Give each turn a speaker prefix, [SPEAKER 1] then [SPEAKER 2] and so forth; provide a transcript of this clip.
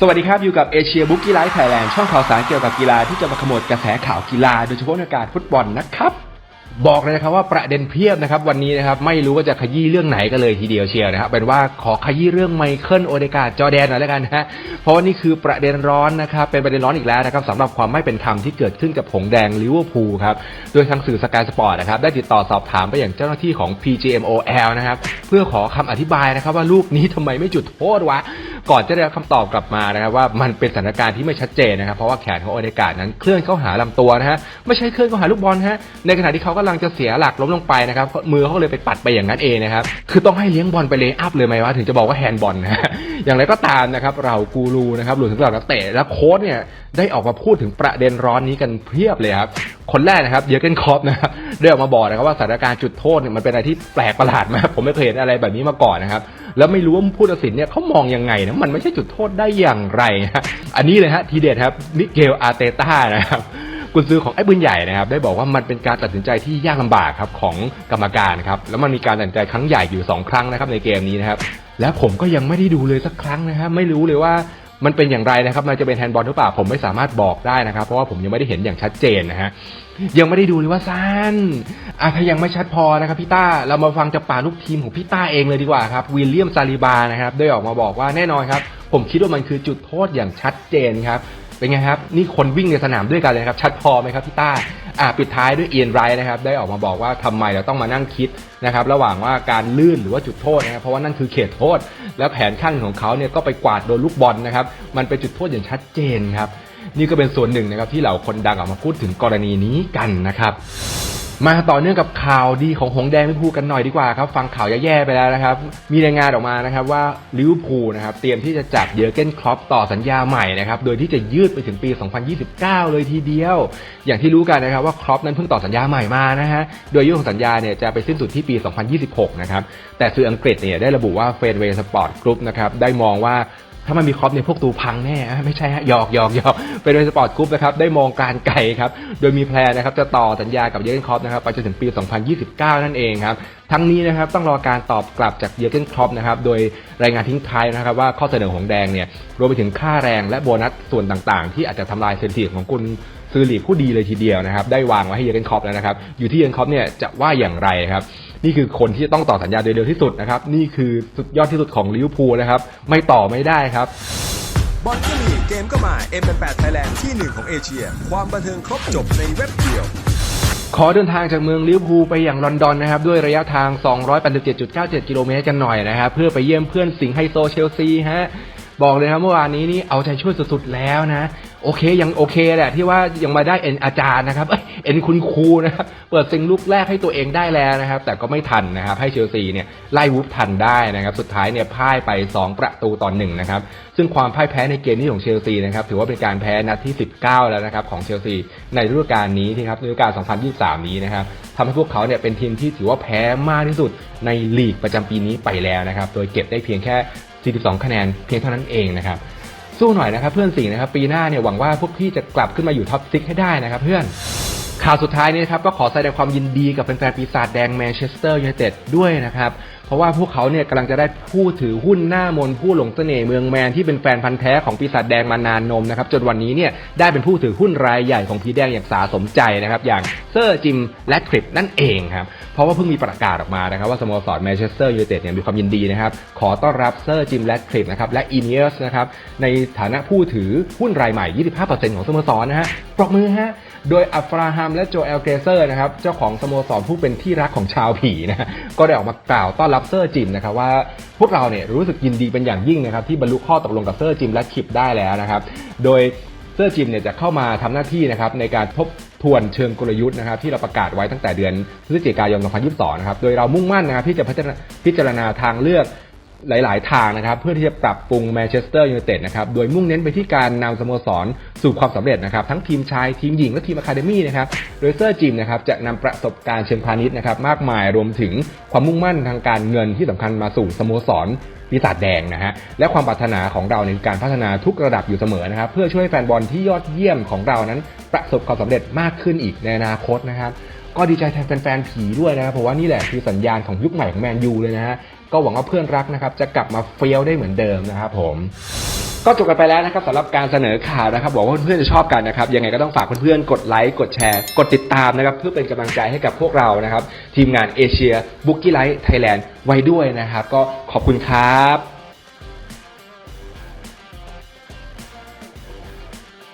[SPEAKER 1] สวัสดีครับ อยู่กับเอเชียบุ๊กกี้ไลฟ์ไทยแลนด์ช่องข่าวสารเกี่ยวกับกีฬาที่จะมาขมวดกระแสข่าวกีฬาโดยเฉพาะในการฟุตบอลนะครับ บอกเลยนะครับว่าประเด็นเพียบนะครับ วันนี้นะครับไม่รู้ว่าจะขยี้เรื่องไหนกันเลยทีเดียวเชียวนะครับเป็นว่าขอขยี้เรื่องไมเคิลโอเดกาจอแดนหน่อยแล้วกันนะฮะเพราะว่านี่คือประเด็นร้อนนะครับเป็นประเด็นร้อนอีกแล้วนะครับสำหรับความไม่เป็นธรรมที่เกิดขึ้นกับผงแดงลิเวอร์พูลครับโดยทางสื่อสกายสปอร์ตนะครับได้ติดต่อสอบถามไปอย่างเจ้าหน้าที่ของ PGMOL นะครับเพื่อขอคำอธิบายนะครับว่าลูกนี้ทำไมไม่จุดโทษวะ ก่อนจะได้รับคำตอบกลับมานะครับว่ามันเป็นสถานการณ์ที่ไม่ชัดเจนนะครับ เพราะว่าแขนของโอเดกาดนั้นเคลื่อนเข้าหาลำตัวนะฮะไม่ใช่เคลื่อนเข้าหาลูกบอลฮะในขณะที่เขากำลังจะเสียหลักล้มลงไปนะครับมือเขาเลยไปปัดไปอย่างนั้นเองนะครับคือต้องให้เลี้ยงบอลไปเลยอัพเลยไหมวะถึงจะบอกว่าแฮนด์บอลนะ อย่างไรก็ตามนะครับเรากูรูนะครับรวมถึงเหล่านักเตะและโค้ชเนี่ยได้ออกมาพูดถึงประเด็นร้อนนี้กันเพียบเลยครับคนแรกนะครับเยอร์เกนคอปนะครับได้ออกมาบอกนะครับว่าสถานการณ์จุดโทษเนี่ยมันเป็นอะไรที่แปลกประหลาดมากผมไม่เคยเห็นอะไรแบบนี้มาก่อนนะครับแล้วไม่รู้ว่าผู้ตัดสินเนี่ยเขามองยังไงนะมันไม่ใช่จุดโทษได้อย่างไรนะอันนี้เลยฮะทีเด็ดครับมิเกลอาร์เตต้านะครับกุนซือของไอ้ปืนใหญ่นะครับได้บอกว่ามันเป็นการตัดสินใจที่ยากลำบากครับของกรรมการครับแล้วมันมีการตัดสินใจครั้งใหญ่อยู่สองครั้งนะครับในเกมนี้นะครับ และผมก็ยังไม่ได้ดูเลยสักครั้งนะฮะไม่รู้เลยว่ามันเป็นอย่างไรนะครับมันจะเป็นแฮนด์บอลหรือเปล่าผมไม่สามารถบอกได้นะครับ เพราะว่าผมยังไม่ได้เห็นอย่างชัดเจนนะฮะยังไม่ได้ดูเลยว่าสั้นอะถ้ายังไม่ชัดพอนะครับพี่ต้าเรามาฟังจากปากลูกทีมของพี่ต้าเองเลยดีกว่าครับวิลเลียมซาลิบานะครับได้ออกมาบอกว่าแน่นอนครับ ผมคิดว่ามันคือจุดโทษอย่างชัดเจนครับ เป็นไงครับ นี่คนวิ่งในสนามด้วยกันเลยครับชัดพอไหมครับพี่ต้าอ่าปิดท้ายด้วยเอียนไรนะครับได้ออกมาบอกว่าทำไมเราต้องมานั่งคิดนะครับระหว่างว่าการลื่นหรือว่าจุดโทษนะครับเพราะว่านั่นคือเขตโทษ แล้วแผนขั้นของเขาเนี่ยก็ไปกวาดโดนลูกบอลนะครับมันเป็นจุดโทษอย่างชัดเจนครับนี่ก็เป็นส่วนหนึ่งนะครับที่เหล่าคนดังออกมาพูดถึงกรณีนี้กันนะครับ มาต่อเนื่องกับข่าวดีของหงแดงลิเวอร์พูลกันหน่อยดีกว่าครับ ฟังข่าวแย่ๆไปแล้วนะครับ มีรายงานออกมานะครับว่าลิเวอร์พูลนะครับเตรียมที่จะจับเยอร์เกนคล็อปต่อสัญญาใหม่นะครับโดยที่จะยืดไปถึงปี 2029 เลยทีเดียว อย่างที่รู้กันนะครับว่าคล็อปนั้นเพิ่งต่อสัญญาใหม่มานะฮะโดยอายุของสัญญาเนี่ยจะไปสิ้นสุดที่ปี 2026 นะครับแต่สื่ออังกฤษเนี่ยได้ระบุว่าเฟนเวย์สปอร์ตกรุ๊ปนะครับได้มองว่า ถ้ามันมีคอปเนี่ยพวกตูพังแน่ไม่ใช่ฮะหยอกหยอกหยอกเป็นเรสปอร์ตกรุ๊ปนะครับได้มองการไกลครับโดยมีแพลนนะครับจะต่อสัญญากับเยอร์เกนคอปนะครับไปจนถึงปี 2029 นั่นเองครับทั้งนี้นะครับต้องรอการตอบกลับจากเยอร์เกนคอปนะครับโดยรายงานทิ้งท้ายนะครับว่าข้อเสนอของแดงเนี่ยรวมไปถึงค่าแรงและโบนัสส่วนต่างๆ ที่อาจจะทำลายเซนติของคุณ ซื้อหลีกผู้ดีเลยทีเดียวนะครับ ได้วางไว้ให้เยอร์เกนครอปแล้วนะครับ อยู่ที่เยอร์เกนครอปเนี่ยจะว่าอย่างไรครับ นี่คือคนที่จะต้องต่อสัญญาโดยเร็วที่สุดนะครับ นี่คือสุดยอดที่สุดของลิเวอร์พูลนะครับ ไม่ต่อไม่ได้ครับ
[SPEAKER 2] บอลก็มีเกมก็มา M88 Thailand ที่หนึ่งของเอเชีย ความบันเทิงครบจบในเว็บเดียว
[SPEAKER 1] ขอเดินทางจากเมืองลิเวอร์พูลไปอย่างลอนดอนนะครับ ด้วยระยะทาง 287.97 กิโลเมตรกันหน่อยนะครับเพื่อไปเยี่ยมเพื่อนสิงห์ไฮโซเชลซีฮะบอกเลยครับเมื่อวานนี้นี่เอาใจช่วยสุดๆแล้วนะ โอเคยังโอเคแหละที่ว่ายังมาได้เอ็นอาจารย์นะครับเอ็นคุณครูนะครับเปิดซิงลูกแรกให้ตัวเองได้แล้วนะครับ แต่ก็ไม่ทันนะครับ ให้เชลซีเนี่ยไล่วูฟทันได้นะครับ สุดท้ายเนี่ยพ่ายไป 2 ประตูต่อหนึ่งนะครับ ซึ่งความพ่ายแพ้ในเกมนี้ของเชลซีนะครับ ถือว่าเป็นการแพ้นัดที่ 19 แล้วนะครับของเชลซีในฤดูกาลนี้ที่ครับฤดูกาล 2023 นี้นะครับทำให้พวกเขาเนี่ยเป็นทีมที่ถือว่าแพ้มากที่สุดในลีกประจำปีนี้ไปแล้วนะครับ โดยเก็บได้เพียงแค่ 42 คะแนนเพียงเท่านั้นเองนะครับ สู้หน่อยนะครับเพื่อนสิงห์นะครับปีหน้าเนี่ยหวังว่าพวกพี่จะกลับขึ้นมาอยู่ท็อปซิกให้ได้นะครับเพื่อน ข่าวสุดท้ายนี้นะครับก็ขอแสดงความยินดีกับแฟนๆปีศาจแดงแมนเชสเตอร์ยูไนเต็ดด้วยนะครับ เพราะว่าพวกเขาเนี่ยกำลังจะได้ผู้ถือหุ้นหน้ามนผู้หลงเสน่ห์เมืองแมนที่เป็นแฟนพันธ์แท้ของปีศาจแดงมานานนมนะครับจนวันนี้เนี่ยได้เป็นผู้ถือหุ้นรายใหญ่ของพีแดงอย่างสาสมใจนะครับอย่างเซอร์จิมและคริปนั่นเองครับเพราะว่าเพิ่งมีประกาศออกมานะครับว่าสโมสรแมนเชสเตอร์ยูไนเต็ดเนี่ยมีความยินดีนะครับขอต้อนรับเซอร์จิมและคริปนะครับและอีเนียสนะครับในฐานะผู้ถือหุ้นรายใหม่ 25%ของสโมสรนะฮะปรบมือฮะ โดยอัฟราฮัมและโจเอลเกเซอร์นะครับเจ้าของสโมสรผู้เป็นที่รักของชาวผีนะก็ได้ออกมากล่าวต้อนรับเซอร์จิมนะครับว่าพวกเราเนี่ยรู้สึกยินดีเป็นอย่างยิ่งนะครับที่บรรลุข้อตกลงกับเซอร์จิมและคิปได้แล้วนะครับ โดยเซอร์จิมเนี่ยจะเข้ามาทำหน้าที่นะครับในการทบทวนเชิงกลยุทธ์นะครับที่เราประกาศไว้ตั้งแต่เดือนพฤศจิกายน 2022 นะครับ โดยเรามุ่งมั่นนะครับที่จะพิจารณาทางเลือก หลาย ๆ ทางนะครับ เพื่อที่จะปรับปรุงแมนเชสเตอร์ยูไนเต็ดนะครับ โดยมุ่งเน้นไปที่การนำสโมสรสู่ความสำเร็จนะครับ ทั้งทีมชาย ทีมหญิง และทีมอะคาเดมี่นะครับ โดยเซอร์จิมนะครับจะนำประสบการณ์เชิงพาณิชย์นะครับ มากมายรวมถึงความมุ่งมั่นทางการเงินที่สำคัญมาสู่สโมสรปีศาจแดงนะฮะ และความปรารถนาของเราในการพัฒนาทุกระดับอยู่เสมอนะครับ เพื่อช่วยแฟนบอลที่ยอดเยี่ยมของเรานั้น ประสบความสำเร็จมากขึ้นอีกในอนาคตนะครับก็ดีใจแทนแฟนๆผีด้วยนะครับเพราะว่านี่แหละคือสัญญาณของยุคใหม่ของแมนยูเลยนะฮะ ก็หวังว่าเพื่อนรักนะครับจะกลับมาเฟี้ยวได้เหมือนเดิมนะครับผมก็จบกันไปแล้วนะครับสำหรับการเสนอข่าวนะครับบอกว่าเพื่อนๆจะชอบกันนะครับยังไงก็ต้องฝากเพื่อนๆกดไลค์กดแชร์ กดติดตามนะครับเพื่อเป็นกำลังใจให้กับพวกเรานะครับ ทีมงานเอเชียบุ๊กกี้ไลท์ไทยแลนด์ไว้ด้วยนะครับ ก็ขอบคุณครับ